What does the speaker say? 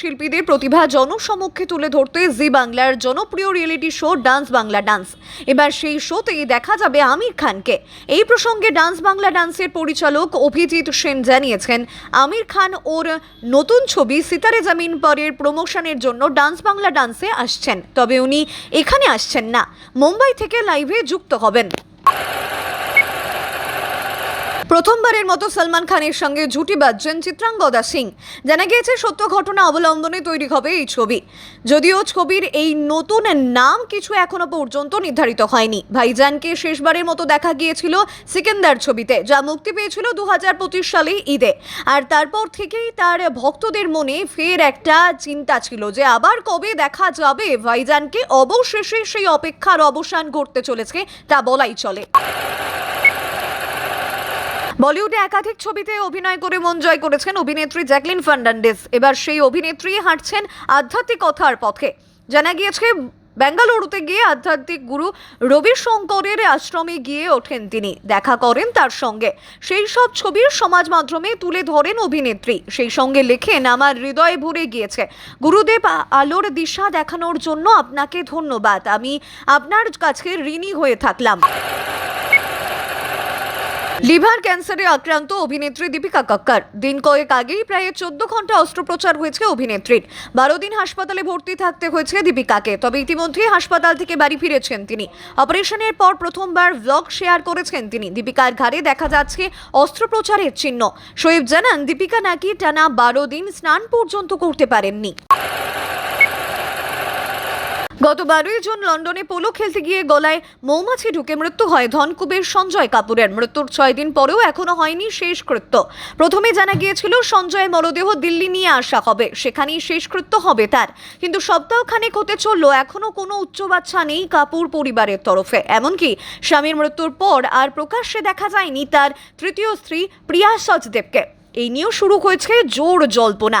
শিল্পীদের প্রতিভা জনসমক্ষে তুলে ধরতে জি বাংলার জনপ্রিয় reality show dance Bangla dance এবার সেই শোতেই দেখা যাবে আমির খানকে। এই প্রসঙ্গে ডান্স বাংলা ডান্সের পরিচালক অভিজিৎ সেন জানিয়েছেন, আমির খান ওর নতুন ছবি সিতারে জামিন পরের প্রমোশনের জন্য ডান্স বাংলা ডান্সে আসছেন। তবে উনি এখানে আসছেন না, মুম্বাই থেকে লাইভে যুক্ত হবেন। প্রথমবারের মতো সলমান খানের সঙ্গে জুটি বাজছেন চিত্রাঙ্গদা সিং। জানা গিয়েছে, সত্য ঘটনা অবলম্বনে তৈরি হবে এই ছবি। যদিও ছবির এই নতুন নাম কিছু এখনও পর্যন্ত নির্ধারিত হয়নি। ভাইজানকে শেষবারের মতো দেখা গিয়েছিল সিকেন্দার ছবিতে, যা মুক্তি পেয়েছিল দু হাজার পঁচিশ সালে ঈদে। আর তারপর থেকেই তার ভক্তদের মনে ফের একটা চিন্তা ছিল যে, আবার কবে দেখা যাবে ভাইজানকে? অবশেষে সেই অপেক্ষার অবসান ঘটতে চলেছে, তা বলাই চলে। বলিউডে একাধিক ছবিতে অভিনয় করে মন জয় করেছেন অভিনেত্রী জ্যাকলিন ফার্নান্ডেস। এবার সেই অভিনেত্রী হাঁটছেন আধ্যাত্মিকতার পথে। জানা গিয়েছে, বেঙ্গালুরুতে গিয়ে আধ্যাত্মিক গুরু রবি শঙ্করের আশ্রমে গিয়ে ওঠেন তিনি। দেখা করেন তার সঙ্গে। সেই সব ছবির সমাজ মাধ্যমে তুলে ধরেন অভিনেত্রী। সেই সঙ্গে লেখেন, আমার হৃদয়ে ভরে গিয়েছে। গুরুদেব আলোর দিশা দেখানোর জন্য আপনাকে ধন্যবাদ। আমি আপনার কাছে ঋণী হয়ে থাকলাম। লিভার ক্যান্সারে আক্রান্ত অভিনেত্রী দীপিকা কক্কর। দিন কয়েক আগেই প্রায় চোদ্দ ঘণ্টা অস্ত্রোপচার হয়েছে অভিনেত্রীর। বারো দিন হাসপাতালে ভর্তি থাকতে হয়েছে দীপিকাকে, তবে ইতিমধ্যেই হাসপাতাল থেকে বাড়ি ফিরেছেন তিনি। অপারেশনের পর প্রথমবার ব্লগ শেয়ার করেছেন তিনি। দীপিকার ঘাড়ে দেখা যাচ্ছে অস্ত্রোপচারের চিহ্ন। শোয়েব জানান, দীপিকা নাকি টানা বারো দিন স্নান পর্যন্ত করতে পারেননি। গত বারোই জুন লন্ডনে পোলো খেলতে গিয়ে গলায় মৌমাছি ঢুকে মৃত্যু হয়। ধনকুবের সঞ্জয় কাপুরের মৃত্যুর ছয় দিন পরেও এখনও হয়নি শেষকৃত্য প্রথমে জানা গিয়েছিল, সঞ্জয় মরদেহ দিল্লি নিয়ে আসা হবে। সেখানেই শেষকৃত্য হবে তার। কিন্তু সপ্তাহখানেক হতে চলল, এখনও কোনো উচ্চ বাচ্চা নেই কাপুর পরিবারের তরফে। এমনকি স্বামীর মৃত্যুর পর আর প্রকাশ্যে দেখা যায়নি তার তৃতীয় স্ত্রী প্রিয়া সচদেবকে এই নিয়েও শুরু হয়েছে জোর জল্পনা।